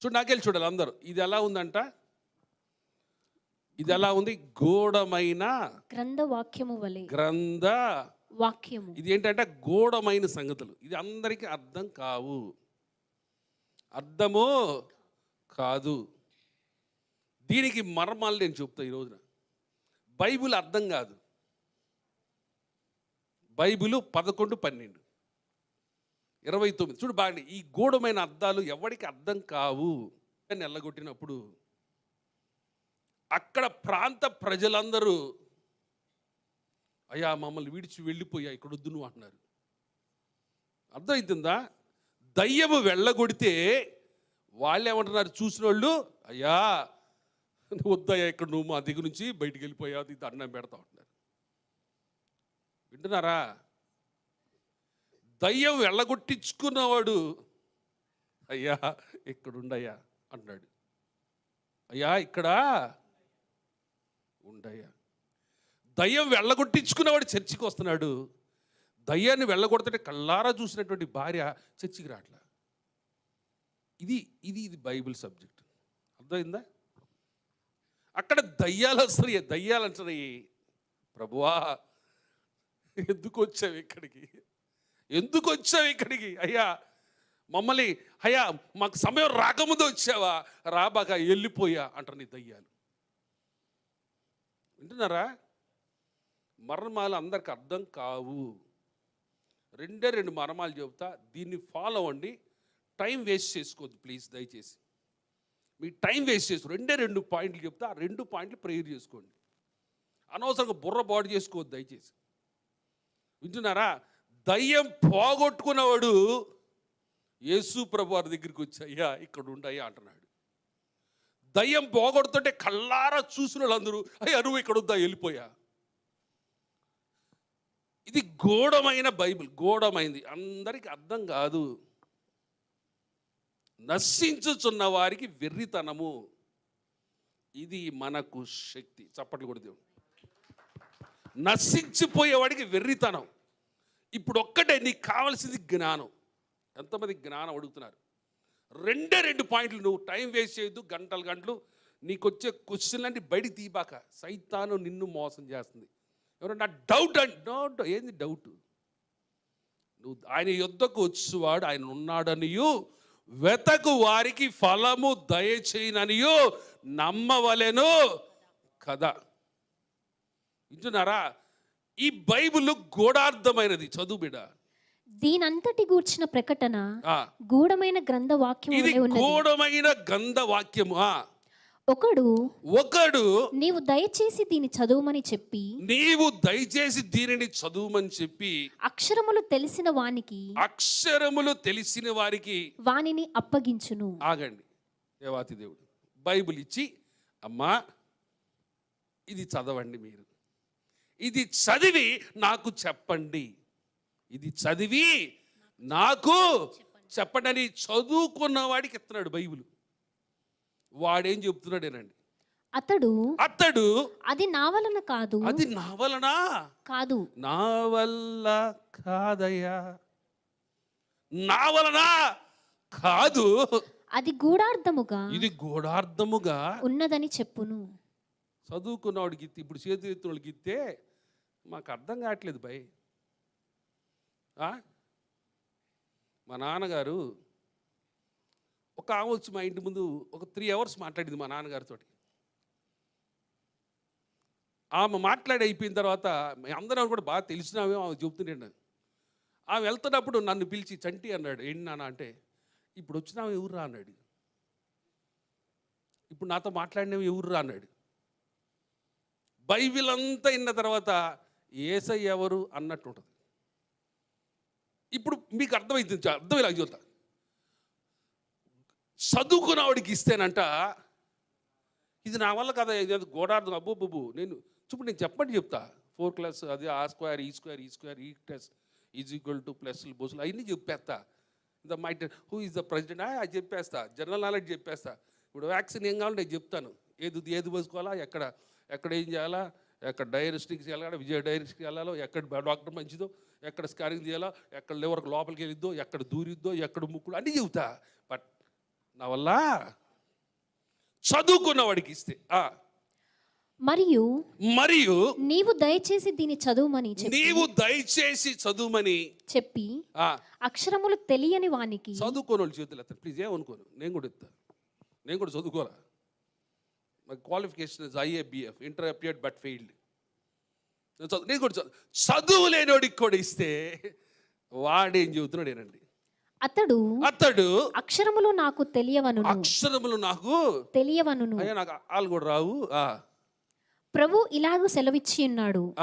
చూడు నాకెళ్ళి చూడాలి అందరూ. ఇది ఎలా ఉందంట? ఇది ఎలా ఉంది? గూఢమైన గ్రంథ వాక్యము వలె. గ్రంథ వాక్యము. ఇది ఏంటంటే గూఢమైన సంగతులు. ఇది అందరికీ అర్థం కావు. అర్థము కాదు. దీనికి మర్మాలు నేను చెప్తా ఈ రోజున. బైబిల్ అర్థం కాదు. బైబిల్ పదకొండు పన్నెండు. ఇరవై తొమ్మిది. చూడు బాగా ఈ గూఢమైన అర్థాలు ఎవరికి అర్థం కావు. అని ఎల్లగొట్టినప్పుడు అక్కడ ప్రాంత ప్రజలందరూ అయ్యా మమ్మల్ని విడిచి వెళ్ళిపోయా ఇక్కడ వద్దు నువ్వు అంటున్నారు. అర్థమవుతుందా దయ్యము వెళ్ళగొడితే వాళ్ళు ఏమంటున్నారు చూసిన వాళ్ళు అయ్యా వద్దయ్యా ఇక్కడ నువ్వు మా దగ్గర నుంచి బయటికి వెళ్ళిపోయావు ఇది అన్నం పెడతా ఉంటున్నారు వింటున్నారా? దయ్యం వెళ్ళగొట్టించుకున్నవాడు. అయ్యా ఇక్కడ అన్నాడు. అంటున్నాడు అయ్యా ఇక్కడ? ఉండయ్యా. దయ్యం వెళ్ళగొట్టించుకున్నవాడు చర్చికి వస్తున్నాడు. దయ్యాన్ని వెళ్ళగొడతంటే కళ్ళారా చూసినటువంటి భార్య చర్చికి రావట్లా ఇది ఇది ఇది బైబిల్ సబ్జెక్ట్. అర్థమైందా? అక్కడ దయ్యాలు వస్తున్నాయి దయ్యాలు అంటున్నాయి ప్రభువా ఎందుకు వచ్చావు ఇక్కడికి? ఎందుకు వచ్చావు ఇక్కడికి? అయ్యా మమ్మల్ని అయ్యా మాకు సమయం రాకముందు వచ్చావా? రాబాగా వెళ్ళిపోయా అంటారు నీ దయ్యాలు. వింటున్నారా? మరణమాలు అందరికి అర్థం కావు. రెండే రెండు మరణాలు చెబుతా దీన్ని ఫాలో అవ్వండి. టైం వేస్ట్ చేసుకోవద్దు ప్లీజ్ దయచేసి. మీ టైం వేస్ట్ చేసుకో రెండే రెండు పాయింట్లు చెప్తా ఆ రెండు పాయింట్లు ప్రేయర్ చేసుకోండి. అనవసరంగా బుర్ర బాడీ చేసుకోవద్దు దయచేసి. వింటున్నారా? దయ్యం పోగొట్టుకున్నవాడు యేసు ప్రభు వారి దగ్గరికి వచ్చి అయ్యా ఇక్కడ ఉండయ్యా అంటున్నాడు. దయ్యం పోగొడుతుంటే కళ్ళారా చూసిన వాళ్ళందరూ అయ్యా నువ్వు ఇక్కడ వద్దా వెళ్ళిపోయా. ఇది గోడమైన బైబిల్ గోడమైంది అందరికి అర్థం కాదు. నశించుచున్న వారికి వెర్రితనము. ఇది మనకు శక్తి. చప్పట్లు దేవుడు నశించిపోయేవాడికి వెర్రితనం. ఇప్పుడు ఒక్కటే నీకు కావాల్సింది జ్ఞానం. ఎంతమంది జ్ఞానం అడుగుతున్నారు? రెండే రెండు పాయింట్లు నువ్వు టైం వేస్ట్ చేయొద్దు గంటలు గంటలు. నీకు వచ్చే క్వశ్చన్ అన్ని బయటికి తీబాక సైతాను నిన్ను మోసం చేస్తుంది. ఎవరన్నా డౌట్ అండ్ డౌట్ ఏంది డౌట్? నువ్వు ఆయన యుద్ధకు వచ్చేవాడు ఆయన ఉన్నాడనియు. వెతకు వారికి ఫలము దయచేయననియు. నమ్మవలెను. కదా. వింటున్నారా? ఈ బైబిల్ గూఢార్థమైనది. చదువు బిడ దీనంతటి గూర్చిన ప్రకటన ఆ, గూఢమైన గ్రంథ వాక్యము ఇది గూఢమైన గంధ వాక్యము ఆ, ఒకడు ఒకడు నీవు దయచేసి దీని చదువుమని చెప్పి నీవు దయచేసి దీనిని చదువుమని చెప్పి అక్షరములు తెలిసిన వానికి అక్షరములు తెలిసిన వారికి వానిని అప్పగించును. ఆగండి. దేవాతి దేవుడు. బైబిల్ ఇచ్చి అమ్మా ఇది చదవండి మీరు. ఇది చదివి నాకు చెప్పండి. ఇది చదివి నాకు చెప్పండి అని చదువుకున్న వాడికి ఇస్తున్నాడు బైబిల్. వాడేం చెప్తున్నాడేనండి? అతడు అతడు అది నా వలన కాదు. అది నా వలనా? కాదు. నా వల్ల కాదయ్యా. నా వలన? కాదు. అది గూఢార్థముగా ఇది గూఢార్థముగా ఉన్నదని చెప్పును. చదువుకున్నవాడికి ఇప్పుడు చేతి ఎత్తున వాళ్ళకి ఇస్తే మాకు అర్థం కావట్లేదు భయ్. ఆ? మా నాన్నగారు ఒక ఆమె వచ్చి మా ఇంటి ముందు ఒక త్రీ అవర్స్ మాట్లాడింది మా నాన్నగారితో ఆమె మాట్లాడి అయిపోయిన తర్వాత అందరం కూడా బాగా తెలిసినామే ఆమె చెబుతుండే ఆమె వెళ్తున్నప్పుడు నన్ను పిలిచి చంటి అన్నాడు. ఏంటి నాన్న? అంటే ఇప్పుడు వచ్చినామే ఎవర్రా? అన్నాడు. ఇప్పుడు నాతో మాట్లాడినవి ఎవర్రా? అన్నాడు. బైబిల్ అంతా విన్న తర్వాత ఏసై ఎవరు అన్నట్టు ఉంటుంది. ఇప్పుడు మీకు అర్థమైంది అర్థమయ్యేలాగా ఇలా చూద్దా చదువుకున్నవాడికి ఇస్తేనంట ఇది నా వల్ల కదా ఇది గోడార్థం అబ్బో బుబ్బు నేను చూపు నేను చెప్పండి చెప్తా. ఫోర్ క్లాస్ అది ఆ స్క్వేర్ ఈ స్క్వేర్ ఈ స్క్వేర్ ఈ plus is equal to plus బోసులు అవన్నీ చెప్పేస్తా. The my who is the president అది చెప్పేస్తా. జనరల్ నాలెడ్జ్ చెప్పేస్తా. ఇప్పుడు వ్యాక్సిన్ ఏం కావాలంటే నేను చెప్తాను. ఏది ఏది పోసుకోవాలా ఎక్కడ ఎక్కడ ఏం చేయాలా ఎక్కడ డైరెస్టిక్స్ వెళ్ళాలి విజయ డైరెస్టిక్కి వెళ్ళాలో ఎక్కడ డాక్టర్ మంచిదో ఎక్కడ స్కానింగ్ చేయాలో ఎక్కడ లివర్కి లోపలికి వెళ్ళిద్దో ఎక్కడ దూరిద్దో ఎక్కడ ముక్కులు అన్నీ చెబుతా. బట్ నా వల్ల చదువుకున్న వాడికి ఇస్తే మరియు మరియు నీవు దయచేసి దీన్ని చదువుమని నీవు దయచేసి చదువుమని చెప్పి అక్షరములు తెలియని వానికి చదువుకోని వాళ్ళు చేతులు ప్లీజ్ ఏమనుకోను? నేను కూడా ఎత్తా. నేను కూడా చదువుకోరా నాకు qualification is IABF inter appeared but failed నేను కూడా చదువు. లేనివాడికి కూడా ఇస్తే వాడేం చెబుతున్నాడు ఏనండి? అతడు అతడు అక్షరములు నాకు తెలియవనును. అక్షరములు నాకు తెలియవనును. అయ్యా నాకు వాళ్ళు కూడా రావు. ఆ, ప్రభు ఇలాగూ సెలవిచ్చి ఉన్నాడు.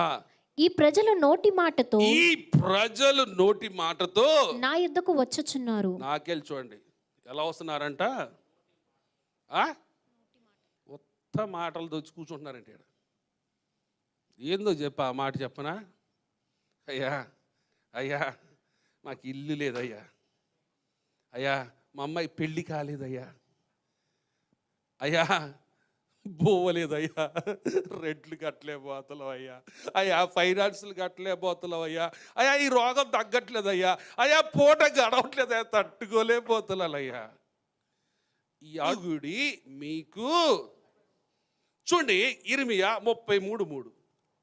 ఈ ప్రజలు నోటి మాటతో ఈ ప్రజలు నోటి మాటతో నా యుద్ధకు వచ్చుచున్నారు. నాకెళ్ళి చూడండి ఎలా వస్తున్నారంట? ఆ? మాటలు దొచ్చి కూర్చుంటున్నారంటే ఏందో చెప్ప ఆ మాట చెప్పనా? అయ్యా అయ్యా మాకు ఇల్లు లేదయ్యా. అయ్యా మా అమ్మాయి పెళ్ళి కాలేదయ్యా. అయ్యా పోవలేదయ్యా రెడ్లు కట్టలేకపోతున్నావు అయ్యా అయ్యా ఫైనాన్స్లు కట్టలేకపోతున్నావు అయ్యా అయ్యా ఈ రోగం తగ్గట్లేదయ్యా. అయ్యా పూట గడవట్లేదయ్యా. తట్టుకోలేకపోతున్నాను అయ్యా ఈ మీకు చూడండి ఇరిమియా ముప్పై మూడు మూడు.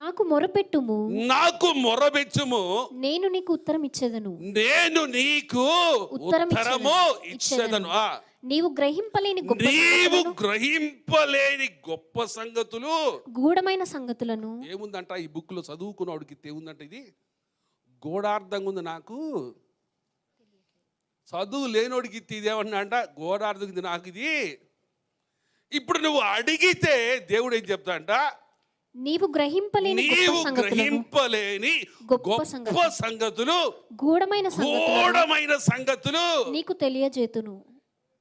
నాకు మొరపెట్టుము. నాకు మొరబెచ్చుము నేను నీకు ఉత్తరం ఇచ్చేదను నేను నీకు ఉత్తరం ఉత్తరము ఇచ్చేదను. నీవు గ్రహింపలేని నీవు గ్రహింపలేని గొప్ప సంగతులు. గూఢమైన సంగతులను. ఏముందంట ఈ బుక్లో చదువుకున్నవాడికి ఏముందంట ఇది? గోడార్థంగా ఉంది నాకు. చదువు లేనోడికి ఇదేమన్నా అంట? గోడార్థం ఉంది నాకు ఇది. ఇప్పుడు నువ్వు అడిగితే దేవుడు ఏం చెప్తాడంట? నీవు గ్రహింపలేని నీవు గ్రహింపలేని గొప్ప సంగతులు గూఢమైన సంగతులు. నీకు తెలియజేతును.